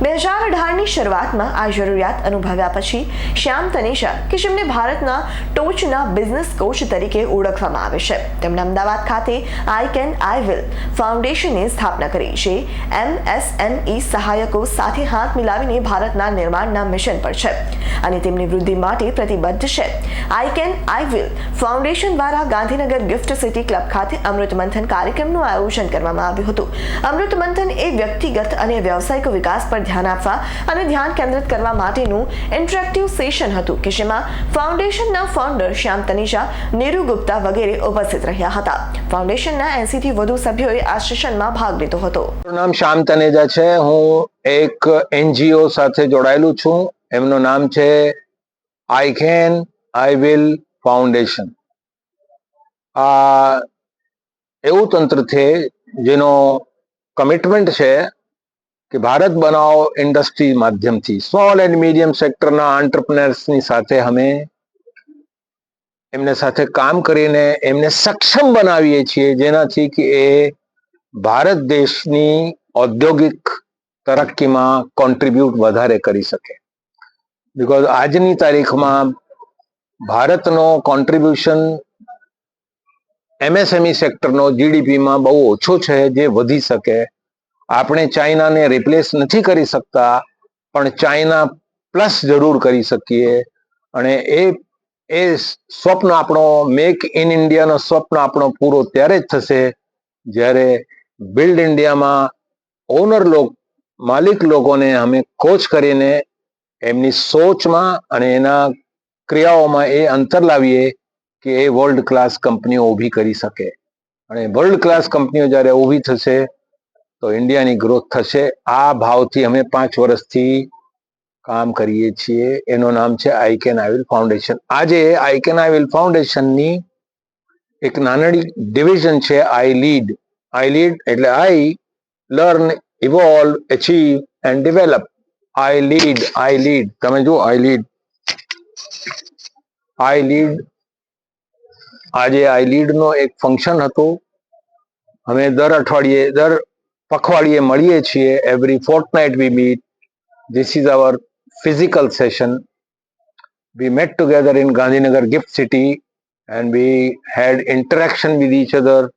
બે હજાર અઢારની શરૂઆતમાં આ જરૂરિયાત અનુભવ્યા પછી શ્યામ તનેશા કે જેમને ભારતના ટોચના બિઝનેસ કોચ તરીકે ઓળખવામાં આવે છે, તેમણે અમદાવાદ ખાતે આઈ કેન આઈ વિલ ફાઉન્ડેશનની સ્થાપના કરી, જે એમએસએમઈ સહાયકો સાથે હાથ મિલાવીને ભારતના નિર્માણના મિશન પર છે અને તેમની વૃદ્ધિ માટે પ્રતિબદ્ધ છે. I can I will foundation દ્વારા ગાંધીનગર ગિફ્ટ સિટી ક્લબ ખાતે અમૃત મંથન કાર્યક્રમનું આયોજન કરવામાં આવ્યું હતું. અમૃત મંથન એ વ્યક્તિગત અને વ્યવસાયિક વિકાસ પર ધ્યાન આપવા અને ધ્યાન કેન્દ્રિત કરવા માટેનું ઇન્ટરેક્ટિવ સેશન હતું કે જેમાં ફાઉન્ડેશનના ફાઉન્ડર શ્યામ તનીજા, નીરુ ગુપ્તા વગેરે ઉપસ્થિત રહ્યા હતા. ફાઉન્ડેશનના એસી થી વધુ સભ્યોએ આ સેશનમાં ભાગ લીધો હતો. નામ શ્યામ તનેજા છે. હું એક એનજીઓ સાથે જોડાયેલું છું. એમનું નામ છે I can I will foundation આ એવું તંત્ર છે જેનો કમિટમેન્ટ છે કે ભારત બનાવો ઇન્ડસ્ટ્રી માધ્યમથી. સ્મોલ એન્ડ મીડિયમ સેક્ટરના આંટરપ્રનર્સની સાથે અમે એમને સાથે કામ કરીને એમને સક્ષમ બનાવીએ છીએ, જેનાથી કે એ ભારત દેશની ઔદ્યોગિક તરક્કીમાં કોન્ટ્રીબ્યુટ વધારે કરી શકે. બિકોઝ આજની તારીખમાં ભારતનો કોન્ટ્રીબ્યુશન એમએસએમઈ સેક્ટરનો જીડીપીમાં બહુ ઓછો છે, જે વધી શકે. આપણે ચાઇનાને રિપ્લેસ નથી કરી શકતા, પણ ચાઇના પ્લસ જરૂર કરી શકીએ. અને એ એ સ્વપ્ન આપણો મેક ઇન ઇન્ડિયાનો સ્વપ્ન આપણો પૂરો ત્યારે જ થશે, જ્યારે બિલ્ડ ઇન્ડિયામાં ઓનર લોક, માલિક લોકોને અમે કોચ કરીને એમની સોચમાં અને એના ક્રિયાઓમાં એ અંતર લાવીએ કે એ વર્લ્ડ ક્લાસ કંપનીઓ ઊભી કરી શકે. અને વર્લ્ડ ક્લાસ કંપનીઓ જ્યારે ઊભી થશે તો ઇન્ડિયાની ગ્રોથ થશે. આ ભાવથી અમે પાંચ વર્ષથી કામ કરીએ છીએ. એનું નામ છે I can I will foundation આજે આઈ કેન આઈ વિલ ફાઉન્ડેશનની એક નાનડી ડિવિઝન છે આઈ લીડ આઈ લીડ એટલે I learn evolve achieve and develop I lead I lead તમે જુઓ આઈ લીડ આઈ લીડ આજે આઈ લીડ નો એક ફંક્શન હતું. અમે દર અઠવાડિયે, દર પખવાડિયે મળીએ છીએ every fortnight we meet this is our physical session. We met together in Gandhinagar Gift City and we had interaction with each other.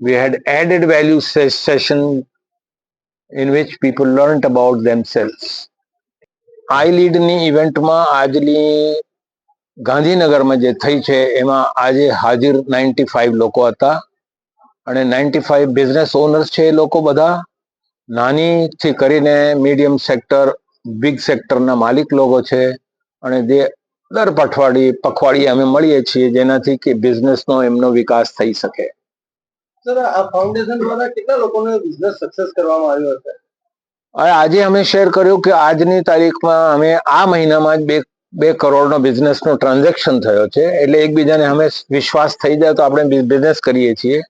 We had added value ses- session in which people learnt about themselves. I લીડની ઇવેન્ટમાં આજની ગાંધીનગરમાં જે થઈ છે એમાં આજે હાજર ninety five લોકો હતા અને નાઇન્ટી ફાઈવ બિઝનેસ ઓનર્સ છે એ લોકો બધા નાનીથી કરીને મીડિયમ સેક્ટર બિગ સેક્ટરના માલિક લોકો છે. અને જે દર પઠવાડિયે પખવાડિયે અમે મળીએ છીએ જેનાથી કે બિઝનેસનો એમનો વિકાસ થઈ શકે. સર આ ફાઉન્ડેશન દ્વારા કેટલા લોકોને બિઝનેસ સક્સેસ કરવામાં આવ્યો છે આજે અમે શેર કર્યું કે આજની તારીખમાં અમે આ મહિનામાં જ બે બે કરોડનો બિઝનેસનો ટ્રાન્ઝેક્શન થયો છે. એટલે એકબીજાને અમે વિશ્વાસ થઈ જાય તો આપણે બિઝનેસ કરીએ છીએ.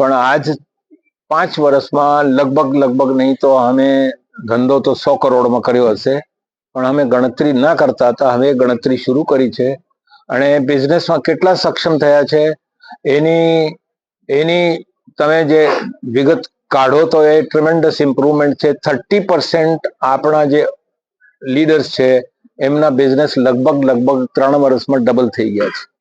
પણ આજ પાંચ વર્ષમાં લગભગ લગભગ નહીં તો અમે ધંધો તો સો કરોડમાં કર્યો હશે. પણ અમે ગણતરી ના કરતા હતા. હવે ગણતરી શરૂ કરી છે. અને બિઝનેસમાં કેટલા સક્ષમ થયા છે? એની એની તમે જે વિગત કાઢો તો એ ટ્રેમેન્ડસ ઇમ્પ્રુવમેન્ટ છે. થર્ટી પર્સન્ટ આપણા જે લીડર્સ છે, એમના બિઝનેસ લગભગ લગભગ ત્રણ વર્ષમાં ડબલ થઈ ગયા છે.